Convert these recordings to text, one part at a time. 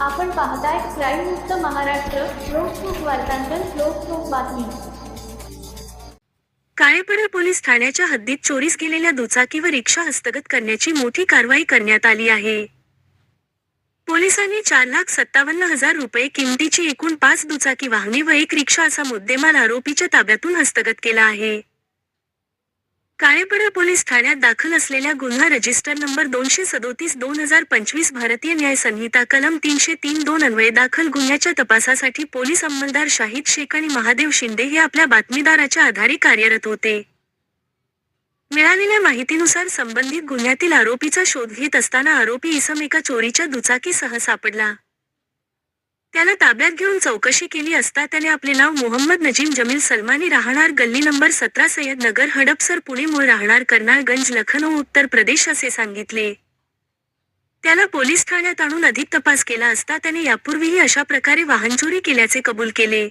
आपण पाहताय क्राईम मुक्त महाराष्ट्र लोकसुख वार्तांकन लोकसुख बातमी. काळेपडा पोलीस ठाण्याच्या हद्दीत चोरीस गेलेल्या दुचाकी व रिक्षा हस्तगत करण्याची मोठी कारवाई करण्यात आली आहे. पोलिसांनी चार लाख सत्तावन्न हजार रुपये किमतीची एकूण पाच दुचाकी वाहने व एक रिक्षा असा मुद्देमाल आरोपीच्या ताब्यातून हस्तगत केला आहे. काळेपडा पोलीस ठाण्यात दाखल असलेल्या गुन्हा रजिस्टर नंबर दोनशे सदोतीस दोन हजार पंचवीस भारतीय न्याय संहिता कलम तीनशे तीन दोन अन्वये दाखल गुन्ह्याच्या तपासासाठी पोलीस अंमलदार शाहिद शेख आणि महादेव शिंदे हे आपल्या बातमीदाराच्या आधारे कार्यरत होते. मिळालेल्या माहितीनुसार संबंधित गुन्ह्यातील आरोपीचा शोध घेत असताना आरोपी इसम एका चोरीच्या दुचाकीसह सापडला. त्याला ताब्यात घेऊन चौकशी केली असता त्याने आपले नाव मोहम्मद नजीम जमील सलमानी राहणार गल्ली नंबर सतरा सय्यद नगर हडपसर पुणे मूळ राहणार करणारगंज लखनौ उत्तर प्रदेश असे सांगितले. त्याला पोलीस ठाण्यात आणून अधिक तपास केला असता त्याने यापूर्वीही अशा प्रकारे वाहन चोरी केल्याचे कबूल केले.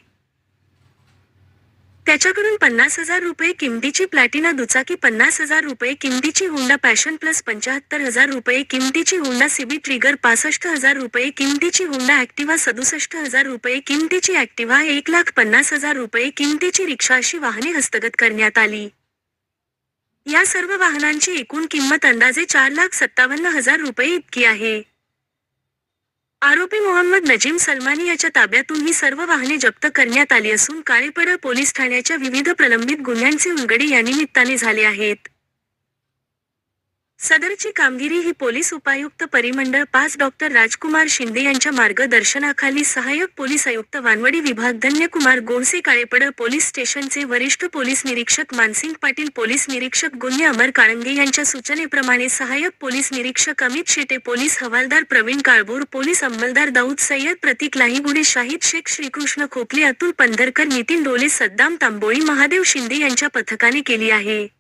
त्याच्याकडून पन्नास हजार रुपये किमतीची प्लॅटिना दुचाकी पन्नास हजार रुपये किमतीची हुंडा पॅशन प्लस पंचाहत्तर हजार रुपये किमतीची हुंडा सीबी ट्रिगर पासष्ट हजार रुपये किमतीची हुंडा ॲक्टिवा सदुसष्ट हजार रुपये किमतीची ॲक्टिवा एक लाख पन्नास हजार रुपये किमतीची रिक्षा अशी वाहने हस्तगत करण्यात आली. या सर्व वाहनांची एकूण किंमत अंदाजे चार लाख सत्तावन्न हजार रुपये इतकी आहे. आरोपी मोहम्मद नजीम सलमानी याच्या ताब्यातून ही सर्व वाहने जप्त करण्यात आली असून काळेपडा पोलीस ठाण्याच्या विविध प्रलंबित गुन्ह्यांचे उलगडे या निमित्ताने झाले आहेत. सदरची कामगिरी ही पोलीस उपायुक्त परिमंडळ पाच डॉक्टर राजकुमार शिंदे यांच्या मार्गदर्शनाखाली सहाय्यक पोलीस आयुक्त वानवडी विभाग धन्यकुमार गोडसे काळेपड पोलीस स्टेशनचे वरिष्ठ पोलीस निरीक्षक मानसिंग पाटील पोलीस निरीक्षक गुन्हे अमर काळंगे यांच्या सूचनेप्रमाणे सहाय्यक पोलीस निरीक्षक अमित शेटे पोलीस हवालदार प्रवीण काळबोर पोलीस अंमलदार दाऊद सय्यद प्रतीक लाहीगुडे शाहिद शेख श्रीकृष्ण खोपले अतुल पंधरकर नितीन डोले सद्दाम तांबोळी महादेव शिंदे यांच्या पथकाने केली आहे.